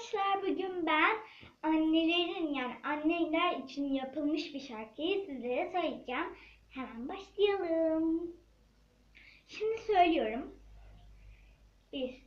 Arkadaşlar bugün ben annelerin yani anneler için yapılmış bir şarkıyı sizlere söyleyeceğim. Hemen başlayalım. Şimdi söylüyorum. 1,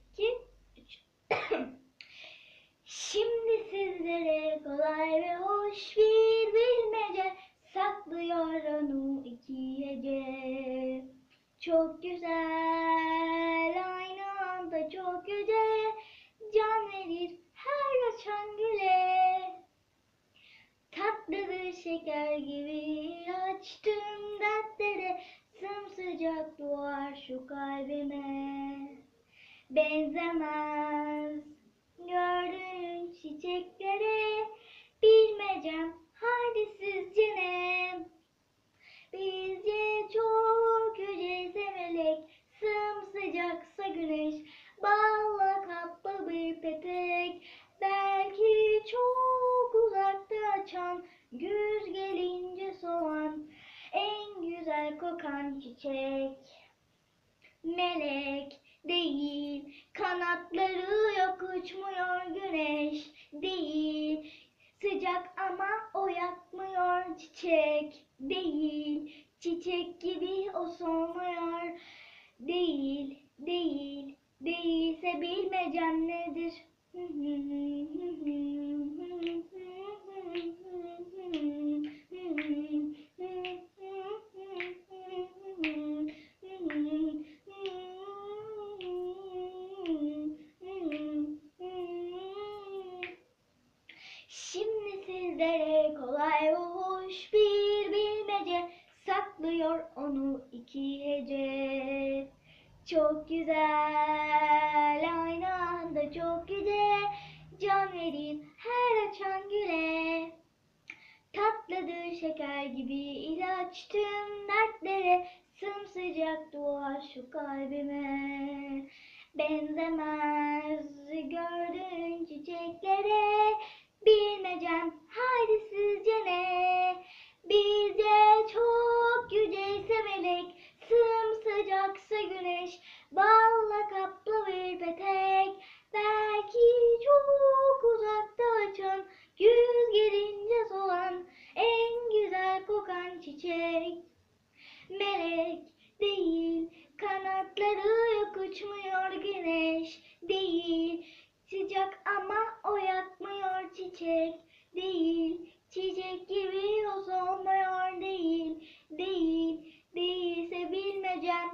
şeker gibi açtım dertlere, sımsıcak doğar şu kalbime. Benzemez gördüğün kokan çiçek. Melek değil, kanatları yok uçmuyor güneş değil, sıcak ama o yakmıyor çiçek değil, çiçek gibi o solmuyor değil, değil, değilse bilmecem nedir? İki hece. Çok güzel, aynı anda çok güzel, can verir her açan güle. Tatlıdır şeker gibi ilaç tüm dertlere, sımsıcak doğar şu kalbime. Benzemez gördüğün çiçeklere, Melek değil, kanatları yok uçmuyor güneş değil, sıcak ama o yakmıyor çiçek değil, çiçek gibi o solmuyor değil, değil, değilse bilmecem.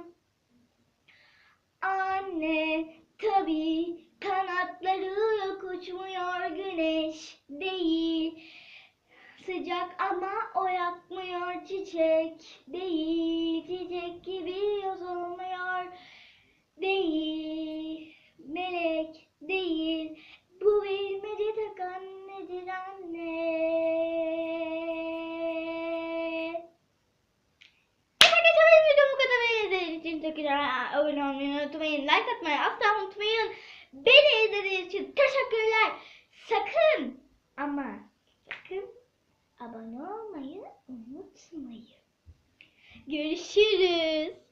Anne tabi kanatları yok uçmuyor güneş değil, sıcak ama o yakmıyor çiçek değil, Tekrar abone olmayı unutmayın. Like atmayı asla unutmayın. Beni izlediğiniz için teşekkürler. Sakın ama sakın abone olmayı unutmayın. Görüşürüz.